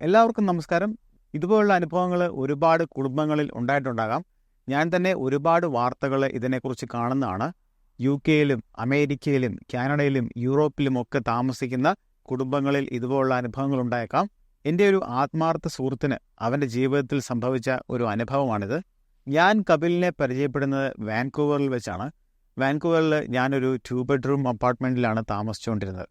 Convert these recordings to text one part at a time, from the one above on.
എല്ലാവർക്കും നമസ്കാരം. ഇതുപോലുള്ള അനുഭവങ്ങൾ ഒരുപാട് കുടുംബങ്ങളിൽ ഉണ്ടായിട്ടുണ്ടാകാം. ഞാൻ തന്നെ ഒരുപാട് വാർത്തകൾ ഇതിനെക്കുറിച്ച് കാണുന്നതാണ്. യു കെയിലും അമേരിക്കയിലും കാനഡയിലും യൂറോപ്പിലും ഒക്കെ താമസിക്കുന്ന കുടുംബങ്ങളിൽ ഇതുപോലുള്ള അനുഭവങ്ങൾ ഉണ്ടായേക്കാം. എന്റെ ഒരു ആത്മാർത്ഥ സുഹൃത്തിന് അവന്റെ ജീവിതത്തിൽ സംഭവിച്ച ഒരു അനുഭവമാണിത്. ഞാൻ കപിലിനെ പരിചയപ്പെടുന്നത് വാൻകൂവറിൽ വെച്ചാണ്. വാൻകൂവറിൽ ഞാനൊരു ടു ബെഡ്റൂം അപ്പാർട്ട്മെന്റിലാണ് താമസിച്ചുകൊണ്ടിരുന്നത്.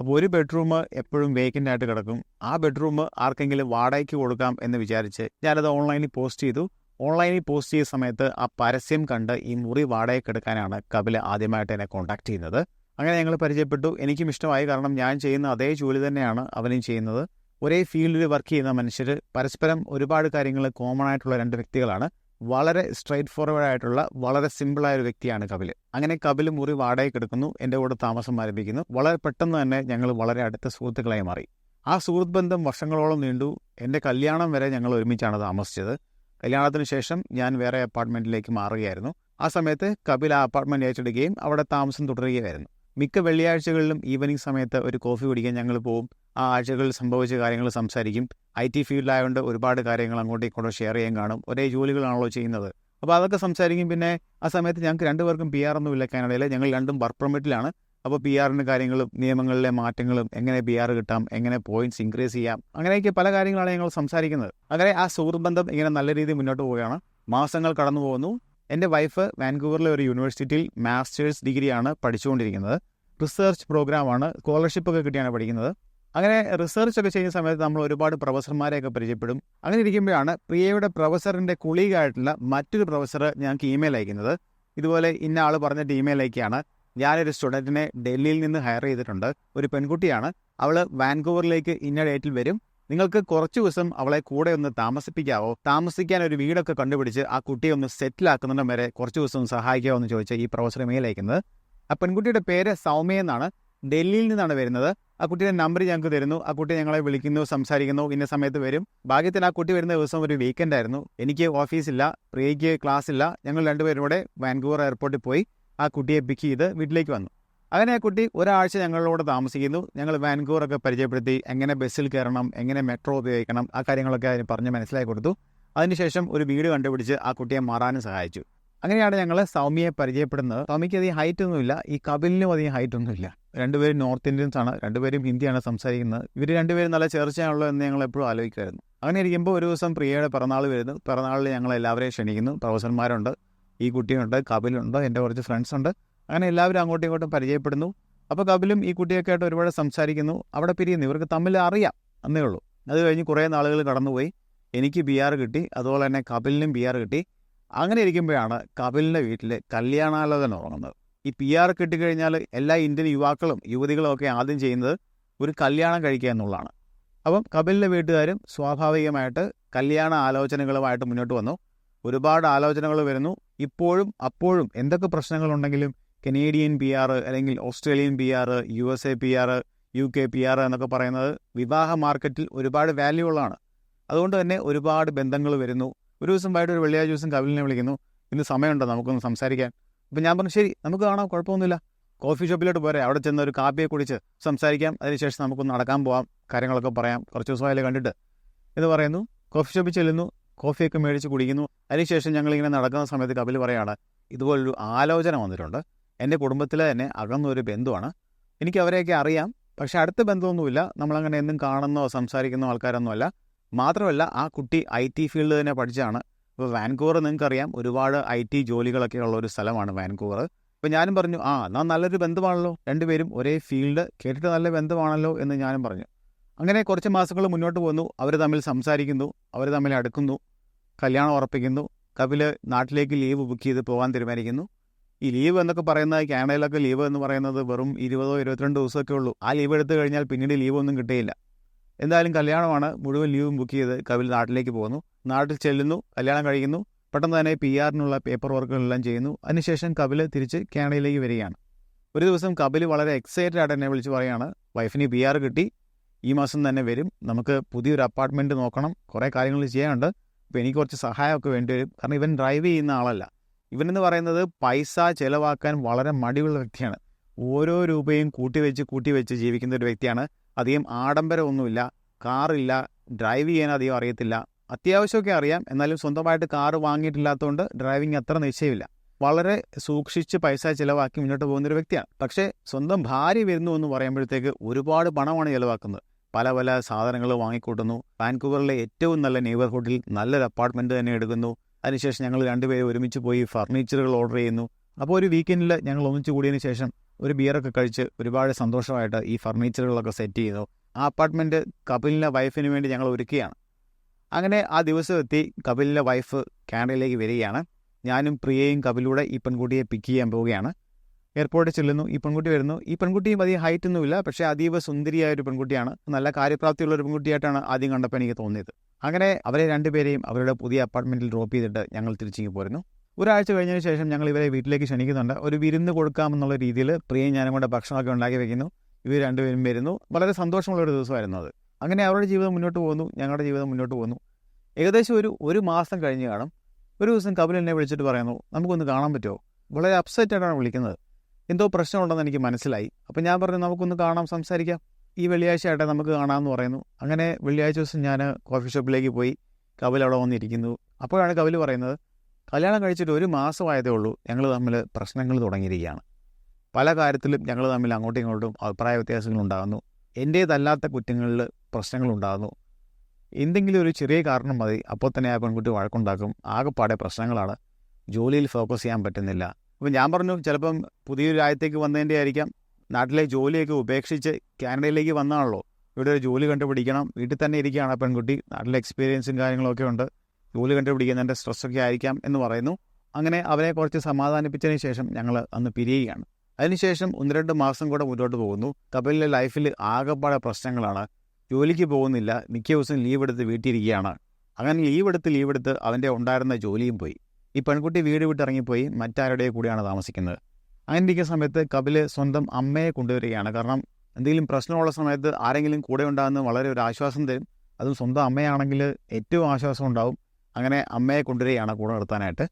അപ്പോൾ ഒരു ബെഡ്റൂം എപ്പോഴും വേക്കന്റ് ആയിട്ട് കിടക്കും. ആ ബെഡ്റൂം ആർക്കെങ്കിലും വാടകയ്ക്ക് കൊടുക്കാം എന്ന് വിചാരിച്ച് ഞാനത് ഓൺലൈനിൽ പോസ്റ്റ് ചെയ്തു. ഓൺലൈനിൽ പോസ്റ്റ് ചെയ്ത സമയത്ത് ആ പരസ്യം കണ്ട് ഈ മുറി വാടകയ്ക്ക് എടുക്കാനാണ് കപിൽ ആദ്യമായിട്ട് എന്നെ കോൺടാക്ട് ചെയ്യുന്നത്. അങ്ങനെ ഞങ്ങൾ പരിചയപ്പെട്ടു. എനിക്കും ഇഷ്ടമായി. കാരണം ഞാൻ ചെയ്യുന്ന അതേ ജോലി തന്നെയാണ് അവനും ചെയ്യുന്നത്. ഒരേ ഫീൽഡിൽ വർക്ക് ചെയ്യുന്ന മനുഷ്യർ പരസ്പരം ഒരുപാട് കാര്യങ്ങൾ കോമൺ ആയിട്ടുള്ള രണ്ട് വ്യക്തികളാണ്. വളരെ സ്ട്രെയിറ്റ് ഫോർവേഡ് ആയിട്ടുള്ള വളരെ സിമ്പിളായ ഒരു വ്യക്തിയാണ് കപിൽ. അങ്ങനെ കപിൽ മുറി വാടകയ്ക്ക് എടുക്കുന്നു എന്റെ കൂടെ താമസം ആരംഭിക്കുന്നു. വളരെ പെട്ടെന്ന് തന്നെ ഞങ്ങൾ വളരെ അടുത്ത സുഹൃത്തുക്കളായി മാറി. ആ സുഹൃത്ത് ബന്ധം വർഷങ്ങളോളം നീണ്ടു. എന്റെ കല്യാണം വരെ ഞങ്ങൾ ഒരുമിച്ചാണ് താമസിച്ചത്. കല്യാണത്തിന് ശേഷം ഞാൻ വേറെ അപ്പാർട്ട്മെന്റിലേക്ക് മാറുകയായിരുന്നു. ആ സമയത്ത് കപിൽ ആ അപ്പാർട്ട്മെന്റ് ഏറ്റെടുക്കുകയും അവിടെ താമസം തുടരുകയായിരുന്നു. മിക്ക വെള്ളിയാഴ്ചകളിലും ഈവനിങ് സമയത്ത് ഒരു കോഫി കുടിക്കാൻ ഞങ്ങൾ പോകും. ആ ആഴ്ചകളിൽ സംഭവിച്ച കാര്യങ്ങൾ സംസാരിക്കും. ഐ ടി ഫീൽഡിലായതുകൊണ്ട് ഒരുപാട് കാര്യങ്ങൾ അങ്ങോട്ടും ഇങ്ങോട്ടും ഷെയർ ചെയ്യാൻ കാണും. ഒരേ ജോലികളാണല്ലോ ചെയ്യുന്നത്. അപ്പോൾ അതൊക്കെ സംസാരിക്കും. പിന്നെ ആ സമയത്ത് ഞങ്ങൾക്ക് രണ്ടുപേർക്കും പി ആർ ഒന്നും ഇല്ല കാനഡയിൽ ഞങ്ങൾ രണ്ടും വർക്ക് പെർമിറ്റിലാണ് അപ്പോൾ പി ആറിന്റെ കാര്യങ്ങളും നിയമങ്ങളിലെ മാറ്റങ്ങളും എങ്ങനെ പി ആർ കിട്ടാം എങ്ങനെ പോയിന്റ്സ് ഇൻക്രീസ് ചെയ്യാം അങ്ങനെയൊക്കെ പല കാര്യങ്ങളാണ് ഞങ്ങൾ സംസാരിക്കുന്നത്. അങ്ങനെ ആ സുഹൃത്ത് ബന്ധം ഇങ്ങനെ നല്ല രീതിയിൽ മുന്നോട്ട് പോവുകയാണ്. മാസങ്ങൾ കടന്നു പോകുന്നു എന്റെ വൈഫ് വാൻകൂവറിലെ ഒരു യൂണിവേഴ്സിറ്റിയിൽ മാസ്റ്റേഴ്സ് ഡിഗ്രിയാണ് പഠിച്ചുകൊണ്ടിരിക്കുന്നത്. റിസർച്ച് പ്രോഗ്രാമാണ് സ്കോളർഷിപ്പ് ഒക്കെ കിട്ടിയാണ് പഠിക്കുന്നത്. അങ്ങനെ റിസർച്ച് ഒക്കെ ചെയ്യുന്ന സമയത്ത് നമ്മൾ ഒരുപാട് പ്രൊഫസർമാരെയൊക്കെ പരിചയപ്പെടും. അങ്ങനെ ഇരിക്കുമ്പോഴാണ് പ്രിയയുടെ പ്രൊഫസറിന്റെ കുളീഗായിട്ടുള്ള മറ്റൊരു പ്രൊഫസർ ഞങ്ങൾക്ക് ഇമെയിൽ അയക്കുന്നത്. ഇതുപോലെ ഇന്ന ആൾ പറഞ്ഞിട്ട് ഇമെയിൽ അയക്കുകയാണ്. ഞാനൊരു സ്റ്റുഡന്റിനെ ഡൽഹിയിൽ നിന്ന് ഹയർ ചെയ്തിട്ടുണ്ട്. ഒരു പെൺകുട്ടിയാണ്. അവൾ വാൻകൂവറിലേക്ക് ഇന്ന ഡേറ്റിൽ വരും. നിങ്ങൾക്ക് കുറച്ച് ദിവസം അവളെ കൂടെ ഒന്ന് താമസിപ്പിക്കാവോ? താമസിക്കാൻ ഒരു വീടൊക്കെ കണ്ടുപിടിച്ച് ആ കുട്ടിയെ ഒന്ന് സെറ്റിലാക്കുന്നിടം വരെ കുറച്ച് ദിവസം സഹായിക്കാവോ എന്ന് ചോദിച്ച് ഈ പ്രൊഫസർ മെയിൽ അയക്കുന്നത്. ആ പെൺകുട്ടിയുടെ പേര് സൗമ്യ എന്നാണ്. ഡൽഹിയിൽ നിന്നാണ് വരുന്നത്. ആ കുട്ടിയുടെ നമ്പർ ഞങ്ങൾക്ക് തരുന്നു. ആ കുട്ടി ഞങ്ങളെ വിളിക്കുന്നു സംസാരിക്കുന്നു ഇന്ന സമയത്ത് വരും. ഭാഗ്യത്തിന് ആ കുട്ടി വരുന്ന ദിവസം ഒരു വീക്കെൻഡ് ആയിരുന്നു. എനിക്ക് ഓഫീസില്ല പ്രിയയ്ക്ക് ക്ലാസ് ഇല്ല. ഞങ്ങൾ രണ്ടുപേരും കൂടെ വാൻകൂവർ എയർപോർട്ടിൽ പോയി ആ കുട്ടിയെ പിക്ക് ചെയ്ത് വീട്ടിലേക്ക് വന്നു. അങ്ങനെ കുട്ടി ഒരാഴ്ച ഞങ്ങളോട് താമസിക്കുന്നു. ഞങ്ങൾ വാൻകൂറൊക്കെ പരിചയപ്പെടുത്തി എങ്ങനെ ബസ്സിൽ കയറണം എങ്ങനെ മെട്രോ ഉപയോഗിക്കണം ആ കാര്യങ്ങളൊക്കെ അതിന് പറഞ്ഞ് മനസ്സിലാക്കി കൊടുത്തു. അതിനുശേഷം ഒരു വീട് കണ്ടുപിടിച്ച് ആ കുട്ടിയെ മാറാനും സഹായിച്ചു. അങ്ങനെയാണ് ഞങ്ങൾ സൗമ്യയെ പരിചയപ്പെടുന്നത്. സൗമ്യയ്ക്ക് അധികം ഹൈറ്റ് ഒന്നുമില്ല. ഈ കപിലിനും അധികം ഹൈറ്റ് ഒന്നുമില്ല. രണ്ടുപേരും നോർത്ത് ഇന്ത്യൻസ് ആണ്. രണ്ടുപേരും ഹിന്ദിയാണ് സംസാരിക്കുന്നത്. ഇവർ രണ്ടുപേരും നല്ല ചേർച്ചയാണല്ലോ എന്ന് ഞങ്ങൾ എപ്പോഴും ആലോചിക്കുമായിരുന്നു അങ്ങനെ ഇരിക്കുമ്പോൾ ഒരു ദിവസം പ്രിയയുടെ പിറന്നാൾ വരുന്നു. പിറന്നാളിൽ ഞങ്ങൾ എല്ലാവരെയും ക്ഷണിക്കുന്നു. പ്രൊഫസർമാരുണ്ട്. ഈ കുട്ടിയുണ്ട് കപിലുണ്ട് എന്റെ കുറച്ച് ഫ്രണ്ട്സ് ഉണ്ട്. അങ്ങനെ എല്ലാവരും അങ്ങോട്ടും ഇങ്ങോട്ടും പരിചയപ്പെടുന്നു. അപ്പോൾ കപിലും ഈ കുട്ടിയൊക്കെ ആയിട്ട് ഒരുപാട് സംസാരിക്കുന്നു. അവിടെ പിരിയുന്നു. ഇവർക്ക് തമ്മിൽ അറിയാം എന്നേ ഉള്ളൂ. അത് കഴിഞ്ഞ് കുറേ നാളുകൾ കടന്നുപോയി. എനിക്ക് ബി ആർ കിട്ടി. അതുപോലെ തന്നെ കപിലിനും ബി ആർ കിട്ടി. അങ്ങനെ ഇരിക്കുമ്പോഴാണ് കപിലിന്റെ വീട്ടിൽ കല്യാണാലോചന തുടങ്ങുന്നത്. ഈ പി ആർ കിട്ടിക്കഴിഞ്ഞാൽ എല്ലാ ഇന്ത്യൻ യുവാക്കളും യുവതികളും ഒക്കെ ആദ്യം ചെയ്യുന്നത് ഒരു കല്യാണം കഴിക്കുക എന്നുള്ളതാണ്. അപ്പം കപിലിന്റെ വീട്ടുകാരും സ്വാഭാവികമായിട്ട് കല്യാണ ആലോചനകളുമായിട്ട് മുന്നോട്ട് വന്നു. ഒരുപാട് ആലോചനകൾ വരുന്നു. ഇപ്പോഴും അപ്പോഴും എന്തൊക്കെ പ്രശ്നങ്ങളുണ്ടെങ്കിലും കനേഡിയൻ പി ആർ അല്ലെങ്കിൽ Australian P R U S A P R U K P R എന്നൊക്കെ പറയുന്നത് വിവാഹ മാർക്കറ്റിൽ ഒരുപാട് വാല്യൂ ഉള്ളതാണ് അതുകൊണ്ട് തന്നെ ഒരുപാട് ബന്ധങ്ങൾ വരുന്നു. ഒരു ദിവസം വൈകിട്ട് ഒരു വെള്ളിയാഴ്ച ദിവസം കവിലിനെ വിളിക്കുന്നു. ഇന്ന് സമയമുണ്ടോ? നമുക്കൊന്ന് സംസാരിക്കാൻ. അപ്പം ഞാൻ പറഞ്ഞു ശരി നമുക്ക് കാണാം കുഴപ്പമൊന്നുമില്ല. കോഫി ഷോപ്പിലോട്ട് പോരെ. അവിടെ ചെന്ന് ഒരു കാപ്പിയെ കുടിച്ച് സംസാരിക്കാം. അതിനുശേഷം നമുക്കൊന്ന് നടക്കാൻ പോവാം. കാര്യങ്ങളൊക്കെ പറയാം. കുറച്ച് ദിവസമായാലും കണ്ടിട്ട്. എന്ന് പറയുന്നു. കോഫി ഷോപ്പിൽ ചെല്ലുന്നു. കോഫിയൊക്കെ മേടിച്ച് കുടിക്കുന്നു. അതിനുശേഷം ഞങ്ങളിങ്ങനെ നടക്കുന്ന സമയത്ത് കപിൽ പറയാണ് ഇതുപോലൊരു ആലോചന വന്നിട്ടുണ്ട്. എന്റെ കുടുംബത്തിലെ തന്നെ അകന്നൊരു ബന്ധുവാണ്. എനിക്ക് അവരെയൊക്കെ അറിയാം. പക്ഷെ അടുത്ത ബന്ധമൊന്നുമില്ല. നമ്മളങ്ങനെ എന്നും കാണുന്നോ സംസാരിക്കുന്നോ ആൾക്കാരൊന്നുമല്ല. മാത്രമല്ല ആ കുട്ടി ഐ ടി ഫീൽഡ് തന്നെ പഠിച്ചാണ്. ഇപ്പോൾ വാൻകൂവർ നിങ്ങൾക്കറിയാം ഒരുപാട് ഐ ടി ജോലികളൊക്കെ ഉള്ള ഒരു സ്ഥലമാണ് വാൻകൂവർ അപ്പോൾ ഞാനും പറഞ്ഞു ആ എന്നാൽ നല്ലൊരു ബന്ധമാണല്ലോ. രണ്ടുപേരും ഒരേ ഫീൽഡ് കേട്ടിട്ട് നല്ല ബന്ധമാണല്ലോ എന്ന് ഞാനും പറഞ്ഞു. അങ്ങനെ കുറച്ച് മാസങ്ങൾ മുന്നോട്ട് പോകുന്നു അവർ തമ്മിൽ സംസാരിക്കുന്നു. അവർ തമ്മിൽ അടുക്കുന്നു. കല്യാണം ഉറപ്പിക്കുന്നു. കപിൽ നാട്ടിലേക്ക് ലീവ് ബുക്ക് ചെയ്ത് പോകാൻ തീരുമാനിക്കുന്നു. ഈ ലീവ് എന്നൊക്കെ പറയുന്നത് കാനഡയിലൊക്കെ ലീവ് എന്ന് പറയുന്നത് വെറും ഇരുപതോ ഇരുപത്തിരണ്ട് ദിവസമൊക്കെ ഉള്ളൂ. ആ ലീവ് എടുത്തു കഴിഞ്ഞാൽ പിന്നീട് ലീവ് ഒന്നും കിട്ടുകയില്ല. എന്തായാലും കല്യാണമാണ് മുഴുവൻ ലീവും ബുക്ക് ചെയ്ത് കവിൽ നാട്ടിലേക്ക് പോകുന്നു. നാട്ടിൽ ചെല്ലുന്നു കല്യാണം കഴിക്കുന്നു പെട്ടെന്ന് തന്നെ പി ആറിനുള്ള പേപ്പർ വർക്കുകളെല്ലാം ചെയ്യുന്നു. അതിനുശേഷം കപിൽ തിരിച്ച് കാനഡയിലേക്ക് വരികയാണ്. ഒരു ദിവസം കപിൽ വളരെ എക്സൈറ്റഡ് ആയിട്ട് എന്നെ വിളിച്ച് പറയുകയാണ് വൈഫിന് പി ആർ കിട്ടി ഈ മാസം തന്നെ വരും. നമുക്ക് പുതിയൊരു അപ്പാർട്ട്മെന്റ് നോക്കണം. കുറേ കാര്യങ്ങൾ ചെയ്യാനുണ്ട്. അപ്പോൾ എനിക്ക് കുറച്ച് സഹായമൊക്കെ വേണ്ടി വരും. കാരണം ഇവൻ ഡ്രൈവ് ചെയ്യുന്ന ആളല്ല. ഇവനെന്ന് പറയുന്നത് പൈസ ചിലവാക്കാൻ വളരെ മടിയുള്ള വ്യക്തിയാണ്. ഓരോ രൂപയും കൂട്ടിവെച്ച് കൂട്ടിവെച്ച് ജീവിക്കുന്ന ഒരു വ്യക്തിയാണ്. അധികം ആഡംബരമൊന്നുമില്ല കാറില്ല ഡ്രൈവ് ചെയ്യാൻ അധികം അറിയത്തില്ല. അത്യാവശ്യമൊക്കെ അറിയാം. എന്നാലും സ്വന്തമായിട്ട് കാറ് വാങ്ങിയിട്ടില്ലാത്തതുകൊണ്ട് ഡ്രൈവിംഗ് അത്ര നിശ്ചയമില്ല. വളരെ സൂക്ഷിച്ച് പൈസ ചിലവാക്കി മുന്നോട്ട് പോകുന്ന ഒരു വ്യക്തിയാണ്. പക്ഷേ സ്വന്തം ഭാര്യ വരുന്നു എന്ന് പറയുമ്പോഴത്തേക്ക് ഒരുപാട് പണമാണ് ചിലവാക്കുന്നത്. പല പല സാധനങ്ങൾ വാങ്ങിക്കൂട്ടുന്നു. വാൻകൂവറിലെ ഏറ്റവും നല്ല നെയ്ബർഹുഡിൽ നല്ലൊരു അപ്പാർട്ട്മെന്റ് തന്നെ എടുക്കുന്നു. അതിനുശേഷം ഞങ്ങൾ രണ്ടുപേരും ഒരുമിച്ച് പോയി ഫർണിച്ചറുകൾ ഓർഡർ ചെയ്യുന്നു. അപ്പോൾ ഒരു വീക്കെൻഡിൽ ഞങ്ങൾ ഒന്നിച്ചു കൂടിയതിന് ശേഷം ഒരു ബിയറൊക്കെ കഴിച്ച് ഒരുപാട് സന്തോഷമായിട്ട് ഈ ഫർണിച്ചറുകളൊക്കെ സെറ്റ് ചെയ്തു. ആ അപ്പാർട്ട്മെന്റ് കപിലിന്റെ വൈഫിന് വേണ്ടി ഞങ്ങൾ ഒരുക്കുകയാണ്. അങ്ങനെ ആ ദിവസം എത്തി കപിലിന്റെ വൈഫ് കാനഡയിലേക്ക് വരികയാണ്. ഞാനും പ്രിയയും കപിലൂടെ ഈ പെൺകുട്ടിയെ പിക്ക് ചെയ്യാൻ പോവുകയാണ്. എയർപോർട്ടിൽ ചെല്ലുന്നു ഈ പെൺകുട്ടി വരുന്നു. ഈ പെൺകുട്ടിയും അധികം ഹൈറ്റ് ഒന്നുമില്ല പക്ഷേ അതീവ സുന്ദരിയായ ഒരു പെൺകുട്ടിയാണ്. നല്ല കാര്യപ്രാപ്തിയുള്ള ഒരു പെൺകുട്ടിയായിട്ടാണ് ആദ്യം കണ്ടപ്പോൾ എനിക്ക് തോന്നിയത്. അങ്ങനെ അവരെ രണ്ടുപേരെയും അവരുടെ പുതിയ അപ്പാർട്ട്മെന്റിൽ ഡ്രോപ്പ് ചെയ്തിട്ട് ഞങ്ങൾ തിരിച്ചിങ്ങ് പോരുന്നു. ഒരാഴ്ച കഴിഞ്ഞതിന് ശേഷം ഞങ്ങൾ ഇവരെ വീട്ടിലേക്ക് ക്ഷണിക്കുന്നുണ്ട്. ഒരു വിരുന്ന് കൊടുക്കാമെന്നുള്ള രീതിയിൽ പ്രിയയും ഞാനും കൂടെ ഭക്ഷണമൊക്കെ ഉണ്ടാക്കി വയ്ക്കുന്നു ഇവർ രണ്ടുപേരും വരുന്നു. വളരെ സന്തോഷമുള്ള ഒരു ദിവസമായിരുന്നു അത്. അങ്ങനെ അവരുടെ ജീവിതം മുന്നോട്ട് പോകുന്നു ഞങ്ങളുടെ ജീവിതം മുന്നോട്ട് പോകുന്നു. ഏകദേശം ഒരു ഒരു മാസം കഴിഞ്ഞ് കാണും. ഒരു ദിവസം കപിൽ എന്നെ വിളിച്ചിട്ട് പറയുന്നു നമുക്കൊന്ന് കാണാൻ പറ്റുമോ? വളരെ അപ്സെറ്റ് ആയിട്ടാണ് വിളിക്കുന്നത്. എന്തോ പ്രശ്നമുണ്ടെന്ന് എനിക്ക് മനസ്സിലായി. അപ്പോൾ ഞാൻ പറഞ്ഞു നമുക്കൊന്ന് കാണാം സംസാരിക്കാം. ഈ വെള്ളിയാഴ്ച ആട്ടെ നമുക്ക് കാണാമെന്ന് പറയുന്നു. അങ്ങനെ വെള്ളിയാഴ്ച ദിവസം ഞാൻ കോഫി ഷോപ്പിലേക്ക് പോയി. കപിൽ അവിടെ വന്നിരിക്കുന്നു. അപ്പോഴാണ് കപിൽ പറയുന്നത് കല്യാണം കഴിച്ചിട്ട് ഒരു മാസമായതേ ഉള്ളൂ. ഞങ്ങൾ തമ്മിൽ പ്രശ്നങ്ങൾ തുടങ്ങിയിരിക്കുകയാണ്. പല കാര്യത്തിലും ഞങ്ങൾ തമ്മിൽ അങ്ങോട്ടും ഇങ്ങോട്ടും അഭിപ്രായ വ്യത്യാസങ്ങൾ ഉണ്ടാകുന്നു. എന്റേതല്ലാത്ത കുറ്റങ്ങളിൽ പ്രശ്നങ്ങൾ ഉണ്ടാകുന്നു. എന്തെങ്കിലും ഒരു ചെറിയ കാരണം മതി. അപ്പോൾ തന്നെ ആ പെൺകുട്ടി വഴക്കുണ്ടാക്കും. ആകെപ്പാടെ പ്രശ്നങ്ങളാണ്. ജോലിയിൽ ഫോക്കസ് ചെയ്യാൻ പറ്റുന്നില്ല. അപ്പം ഞാൻ പറഞ്ഞു ചിലപ്പം പുതിയൊരു രാജ്യത്തേക്ക് വന്നതിന്റെ ആയിരിക്കാം. നാട്ടിലെ ജോലിയൊക്കെ ഉപേക്ഷിച്ച് കാനഡയിലേക്ക് വന്നാണല്ലോ. ഇവിടെ ഒരു ജോലി കണ്ടുപിടിക്കണം. വീട്ടിൽ തന്നെ ഇരിക്കുകയാണ് പെൺകുട്ടി. നാട്ടിലെ എക്സ്പീരിയൻസും കാര്യങ്ങളൊക്കെ ഉണ്ട്. ജോലി കണ്ടുപിടിക്കുന്നതിന്റെ സ്ട്രെസ്സൊക്കെ ആയിരിക്കാം എന്ന് പറയുന്നു. അങ്ങനെ അവരെ കുറച്ച് സമാധാനിപ്പിച്ചതിന് ശേഷം ഞങ്ങൾ അന്ന് പിരിയുകയാണ്. അതിനുശേഷം ഒന്ന് രണ്ട് മാസം കൂടെ മുന്നോട്ട് പോകുന്നു. കപിലിന്റെ ലൈഫിൽ ആകെപ്പാടെ പ്രശ്നങ്ങളാണ്. ജോലിക്ക് പോകുന്നില്ല. മിക്ക ദിവസം ലീവ് എടുത്ത് വീട്ടിലിരിക്കുകയാണ് അങ്ങനെ ലീവ് എടുത്ത് ലീവ് എടുത്ത് അവന്റെ ഉണ്ടായിരുന്ന ജോലിയും പോയി. ഈ പെൺകുട്ടി വീട് വിട്ടിറങ്ങിപ്പോയി മറ്റാരുടെ കൂടെയാണ് താമസിക്കുന്നത്? അങ്ങനെ ഇരിക്കുന്ന സമയത്ത് കപിൽ സ്വന്തം അമ്മയെ കൊണ്ടുവരികയാണ്. കാരണം എന്തെങ്കിലും പ്രശ്നമുള്ള സമയത്ത് ആരെങ്കിലും കൂടെ ഉണ്ടാകുന്ന വളരെ ഒരു ആശ്വാസം തരും. അതും സ്വന്തം അമ്മയാണെങ്കിൽ ഏറ്റവും ആശ്വാസം ഉണ്ടാവും. അങ്ങനെ അമ്മയെ കൊണ്ടുവരികയാണ് കൂടെ നിർത്താനായിട്ട്.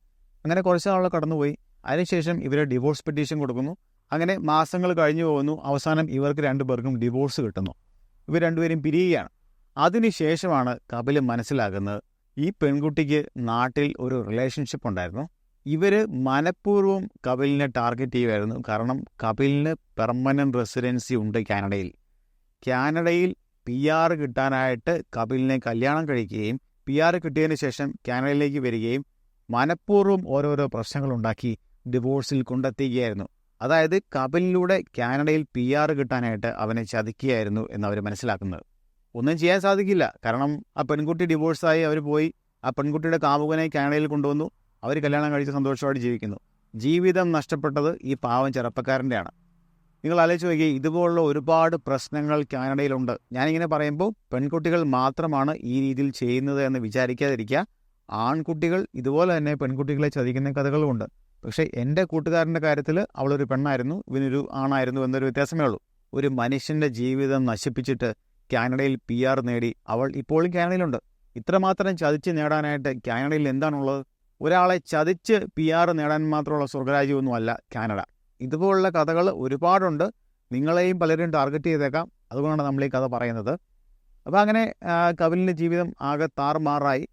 അങ്ങനെ കുറച്ച് നാൾ കടന്നുപോയി. അതിനുശേഷം ഇവരെ ഡിവോഴ്സ് പെറ്റീഷൻ കൊടുക്കുന്നു. അങ്ങനെ മാസങ്ങൾ കഴിഞ്ഞു പോകുന്നു. അവസാനം ഇവർക്ക് രണ്ടുപേർക്കും ഡിവോഴ്സ് കിട്ടുന്നു. ഇവർ രണ്ടുപേരും പിരിയുകയാണ്. അതിനുശേഷമാണ് കപിൽ മനസ്സിലാക്കുന്നത് ഈ പെൺകുട്ടിക്ക് നാട്ടിൽ ഒരു റിലേഷൻഷിപ്പ് ഉണ്ടായിരുന്നു. ഇവർ മനഃപൂർവം കപിലിനെ ടാർഗറ്റ് ചെയ്യുമായിരുന്നു കാരണം കപിലിന് പെർമനന്റ് റെസിഡൻസി ഉണ്ട് കാനഡയിൽ. കാനഡയിൽ പി ആർ കിട്ടാനായിട്ട് കപിലിനെ കല്യാണം കഴിക്കുകയും പി ആർ കിട്ടിയതിന് ശേഷം കാനഡയിലേക്ക് വരികയും മനഃപൂർവം ഓരോരോ പ്രശ്നങ്ങളുണ്ടാക്കി ഡിവോഴ്സിൽ കൊണ്ടെത്തിക്കുകയായിരുന്നു. അതായത് കപിലിലൂടെ കാനഡയിൽ പി ആർ കിട്ടാനായിട്ട് അവനെ ചതിക്കുകയായിരുന്നു എന്നവർ മനസ്സിലാക്കുന്നത്. ഒന്നും ചെയ്യാൻ സാധിക്കില്ല. കാരണം ആ പെൺകുട്ടി ഡിവോഴ്സായി അവർ പോയി ആ പെൺകുട്ടിയുടെ കാമുകനെ കാനഡയിൽ കൊണ്ടുവന്നു അവർ കല്യാണം കഴിച്ച് സന്തോഷമായിട്ട് ജീവിക്കുന്നു. ജീവിതം നഷ്ടപ്പെട്ടത് ഈ പാവം ചെറുപ്പക്കാരന്റെയാണ്. നിങ്ങൾ ആലോചിച്ച് നോക്കി ഇതുപോലുള്ള ഒരുപാട് പ്രശ്നങ്ങൾ കാനഡയിലുണ്ട്. ഞാനിങ്ങനെ പറയുമ്പോൾ പെൺകുട്ടികൾ മാത്രമാണ് ഈ രീതിയിൽ ചെയ്യുന്നത് എന്ന് വിചാരിക്കാതിരിക്കുക. ആൺകുട്ടികൾ ഇതുപോലെ തന്നെ പെൺകുട്ടികളെ ചതിക്കുന്ന കഥകളുമുണ്ട് പക്ഷേ എന്റെ കൂട്ടുകാരന്റെ കാര്യത്തിൽ അവളൊരു പെണ്ണായിരുന്നു ഇവനൊരു ആണായിരുന്നു എന്നൊരു വ്യത്യാസമേ ഉള്ളൂ. ഒരു മനുഷ്യന്റെ ജീവിതം നശിപ്പിച്ചിട്ട് കാനഡയിൽ പി ആർ നേടി. അവൾ ഇപ്പോഴും കാനഡയിലുണ്ട്. ഇത്രമാത്രം ചതിച്ച് നേടാനായിട്ട് കാനഡയിൽ എന്താണുള്ളത്? ഒരാളെ ചതിച്ച് പി ആർ നേടാൻ മാത്രമുള്ള സ്വർഗരാജ്യമൊന്നുമല്ല കാനഡ. ഇതുപോലുള്ള കഥകൾ ഒരുപാടുണ്ട്. നിങ്ങളെയും പലരും ടാർഗറ്റ് ചെയ്തേക്കാം. അതുകൊണ്ടാണ് നമ്മൾ ഈ കഥ പറയുന്നത്. അപ്പോൾ അങ്ങനെ കപിലിന്റെ ജീവിതം ആകെ താറുമാറായി.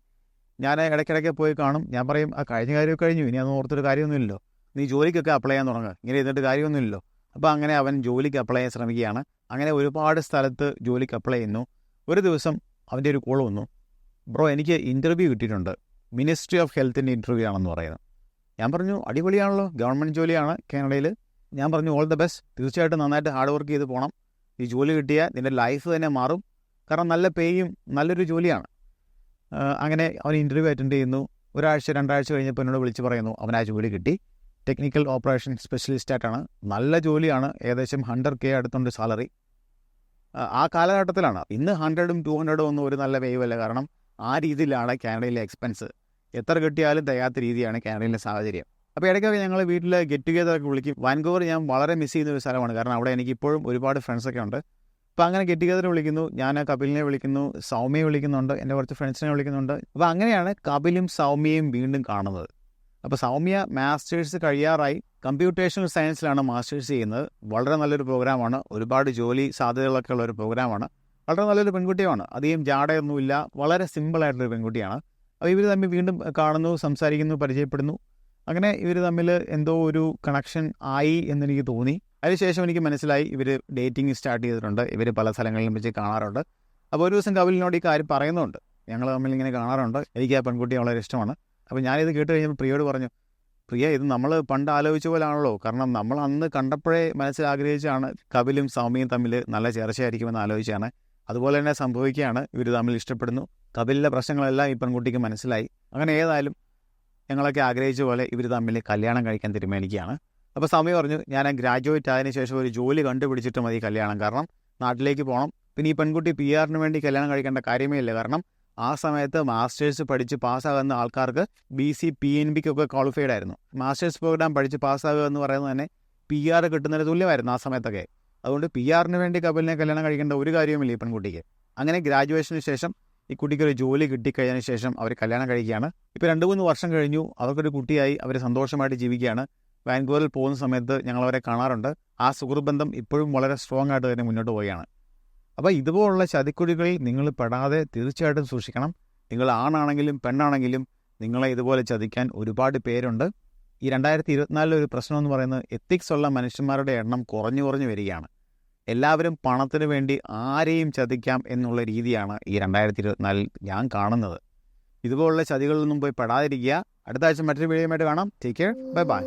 ഞാൻ ഇടയ്ക്കിടയ്ക്ക് പോയി കാണും. ഞാൻ പറയും ആ കഴിഞ്ഞ കാര്യം കഴിഞ്ഞു. ഇനി അതൊന്നും ഓർത്തൊരു കാര്യമൊന്നുമില്ലല്ലോ. നീ ജോലിക്കൊക്കെ അപ്ലൈ ചെയ്യാൻ തുടങ്ങുക ഇങ്ങനെ ഇരുന്നിട്ട് കാര്യമൊന്നുമില്ലല്ലോ. അപ്പോൾ അങ്ങനെ അവൻ ജോലിക്ക് അപ്ലൈ ചെയ്യാൻ ശ്രമിക്കുകയാണ്. അങ്ങനെ ഒരുപാട് സ്ഥലത്ത് ജോലിക്ക് അപ്ലൈ ചെയ്യുന്നു. ഒരു ദിവസം അവന്റെ ഒരു കോൾ വന്നു. ബ്രോ എനിക്ക് ഇന്റർവ്യൂ കിട്ടിയിട്ടുണ്ട്. മിനിസ്ട്രി ഓഫ് ഹെൽത്തിന്റെ ഇന്റർവ്യൂ ആണെന്ന് പറയുന്നത് ഞാൻ പറഞ്ഞു അടിപൊളിയാണല്ലോ. ഗവൺമെന്റ് ജോലിയാണ് കാനഡയിൽ ഞാൻ പറഞ്ഞു ഓൾ ദ ബെസ്റ്റ് തീർച്ചയായിട്ടും നന്നായിട്ട് ഹാർഡ് വർക്ക് ചെയ്ത് പോകണം ഈ ജോലി കിട്ടിയാൽ നിന്റെ ലൈഫ് തന്നെ മാറും. കാരണം നല്ല പേയും നല്ലൊരു ജോലിയാണ്. അങ്ങനെ അവൻ ഇന്റർവ്യൂ അറ്റൻഡ് ചെയ്യുന്നു. ഒരാഴ്ച രണ്ടാഴ്ച കഴിഞ്ഞപ്പോൾ എന്നോട് വിളിച്ച് പറയുന്നു അവൻ ആ ജോലി കിട്ടി. ടെക്നിക്കൽ ഓപ്പറേഷൻ സ്പെഷ്യലിസ്റ്റ് ആയിട്ടാണ്. നല്ല ജോലിയാണ്. ഏകദേശം ഹൺഡ്രഡ് കെ അടുത്തുണ്ട് സാലറി. ആ കാലഘട്ടത്തിലാണ്. ഇന്ന് ഹൺഡ്രഡും ടു ഹൺഡ്രഡും ഒന്നും ഒരു നല്ല വേവല്ല കാരണം ആ രീതിയിലാണ് കാനഡയിലെ എക്സ്പെൻസ്. എത്ര കിട്ടിയാലും തികയാത്ത രീതിയാണ് കാനഡയിലെ സാഹചര്യം. അപ്പോൾ ഇടയ്ക്കൊക്കെ ഞങ്ങൾ വീട്ടിൽ ഗെറ്റ് ടുഗെദറൊക്കെ വിളിക്കും. വാൻകൂവർ ഞാൻ വളരെ മിസ് ചെയ്യുന്ന ഒരു സ്ഥലമാണ്. കാരണം അവിടെ എനിക്ക് ഇപ്പോഴും ഒരുപാട് ഫ്രണ്ട്സൊക്കെ ഉണ്ട്. അപ്പോൾ അങ്ങനെ ഗെറ്റ് ടുഗെദർ വിളിക്കുന്നു. ഞാൻ കപിലിനെ വിളിക്കുന്നു. സൗമ്യയെ വിളിക്കുന്നുണ്ട്. എന്റെ കുറച്ച് ഫ്രണ്ട്സിനെ വിളിക്കുന്നുണ്ട്. അപ്പോൾ അങ്ങനെയാണ് കപിലും സൗമ്യയും വീണ്ടും കാണുന്നത്. അപ്പോൾ സൗമ്യ മാസ്റ്റേഴ്സ് കഴിയാറായി. കമ്പ്യൂട്ടേഷണൽ സയൻസിലാണ് മാസ്റ്റേഴ്സ് ചെയ്യുന്നത്. വളരെ നല്ലൊരു പ്രോഗ്രാമാണ് ഒരുപാട് ജോലി സാധ്യതകളൊക്കെ ഉള്ള ഒരു പ്രോഗ്രാമാണ് വളരെ നല്ലൊരു പെൺകുട്ടിയാണ് അധികം ജാടയൊന്നുമില്ല. വളരെ സിമ്പിളായിട്ടുള്ളൊരു പെൺകുട്ടിയാണ്. അപ്പോൾ ഇവർ തമ്മിൽ വീണ്ടും കാണുന്നു സംസാരിക്കുന്നു പരിചയപ്പെടുന്നു. അങ്ങനെ ഇവർ തമ്മിൽ എന്തോ ഒരു കണക്ഷൻ ആയി എന്നെനിക്ക് തോന്നി. അതിനുശേഷം എനിക്ക് മനസ്സിലായി ഇവർ ഡേറ്റിംഗ് സ്റ്റാർട്ട് ചെയ്തിട്ടുണ്ട്. ഇവർ പല സ്ഥലങ്ങളിലും വെച്ച് കാണാറുണ്ട്. അപ്പോൾ ഒരു ദിവസം കവിലിനോട് ഈ കാര്യം പറയുന്നുണ്ട്. ഞങ്ങൾ തമ്മിൽ ഇങ്ങനെ കാണാറുണ്ട്. എനിക്ക് ആ പെൺകുട്ടി വളരെ ഇഷ്ടമാണ്. അപ്പോൾ ഞാനിത് കേട്ട് കഴിഞ്ഞപ്പോൾ പ്രിയോട് പറഞ്ഞു പ്രിയ ഇത് നമ്മൾ പണ്ട് ആലോചിച്ച പോലാണല്ലോ. കാരണം നമ്മൾ അന്ന് കണ്ടപ്പോഴേ മനസ്സിൽ ആഗ്രഹിച്ചാണ് കപിലും സൗമ്യയും തമ്മിൽ നല്ല ചേർച്ചയായിരിക്കുമെന്ന് ആലോചിച്ചാണ്. അതുപോലെ തന്നെ സംഭവിക്കുകയാണ്. ഇവർ തമ്മിൽ ഇഷ്ടപ്പെടുന്നു. കപിലിന്റെ പ്രശ്നങ്ങളെല്ലാം ഈ പെൺകുട്ടിക്ക് മനസ്സിലായി. അങ്ങനെ ഏതായാലും ഞങ്ങളൊക്കെ ആഗ്രഹിച്ച പോലെ ഇവർ തമ്മിൽ കല്യാണം കഴിക്കാൻ തീരുമാനിക്കുകയാണ്. അപ്പോൾ സമയം പറഞ്ഞു ഞാൻ ഗ്രാജുവേറ്റ് ആയതിനു ശേഷം ഒരു ജോലി കണ്ടുപിടിച്ചിട്ട് മതി കല്യാണം. കാരണം നാട്ടിലേക്ക് പോകണം പിന്നെ ഈ പെൺകുട്ടി പി ആറിന് വേണ്ടി കല്യാണം കഴിക്കേണ്ട കാര്യമേ ഇല്ല. കാരണം ആ സമയത്ത് മാസ്റ്റേഴ്സ് പഠിച്ച് പാസ്സാകുന്ന ആൾക്കാർക്ക് ബി സി പി എൻ ബിക്കൊക്കെ ക്വാളിഫൈഡ് ആയിരുന്നു. മാസ്റ്റേഴ്സ് പ്രോഗ്രാം പഠിച്ച് പാസ്സാകുക എന്ന് പറയുന്നത് തന്നെ പി ആർ കിട്ടുന്നതിന് തുല്യമായിരുന്നു ആ സമയത്തൊക്കെ. അതുകൊണ്ട് പി ആറിന് വേണ്ടി കപിലിനെ കല്യാണം കഴിക്കേണ്ട ഒരു കാര്യവുമില്ല ഈ പെൺകുട്ടിക്ക്. അങ്ങനെ ഗ്രാജുവേഷന് ശേഷം ഈ കുട്ടിക്ക് ഒരു ജോലി കിട്ടിക്കഴിഞ്ഞതിന് ശേഷം അവർ കല്യാണം കഴിക്കുകയാണ്. ഇപ്പോൾ രണ്ട് മൂന്ന് വർഷം കഴിഞ്ഞു. അവർക്കൊരു കുട്ടിയായി. അവർ സന്തോഷമായിട്ട് ജീവിക്കുകയാണ്. വാൻകൂവറിൽ പോകുന്ന സമയത്ത് ഞങ്ങൾ അവരെ കാണാറുണ്ട്. ആ സുഹൃബന്ധം ഇപ്പോഴും വളരെ സ്ട്രോങ് ആയിട്ട് തന്നെ മുന്നോട്ട് പോവുകയാണ്. അപ്പോൾ ഇതുപോലുള്ള ചതിക്കുഴികളിൽ നിങ്ങൾ പെടാതെ തീർച്ചയായിട്ടും സൂക്ഷിക്കണം. നിങ്ങൾ ആണാണെങ്കിലും പെണ്ണാണെങ്കിലും നിങ്ങളെ ഇതുപോലെ ചതിക്കാൻ ഒരുപാട് പേരുണ്ട്. ഈ രണ്ടായിരത്തി ഇരുപത്തിനാലിലെ ഒരു പ്രശ്നം എന്ന് പറയുന്നത് എത്തിക്സ് ഉള്ള മനുഷ്യന്മാരുടെ എണ്ണം കുറഞ്ഞു കുറഞ്ഞു വരികയാണ്. എല്ലാവരും പണത്തിന് വേണ്ടി ആരെയും ചതിക്കാം എന്നുള്ള രീതിയാണ് ഈ രണ്ടായിരത്തി ഇരുപത്തിനാലിൽ ഞാൻ കാണുന്നത്. ഇതുപോലുള്ള ചതികളിൽ നിന്നും പോയി പെടാതിരിക്കുക. അടുത്ത ആഴ്ച മറ്റൊരു വീഡിയോ ആയിട്ട് കാണാം. Take care bye bye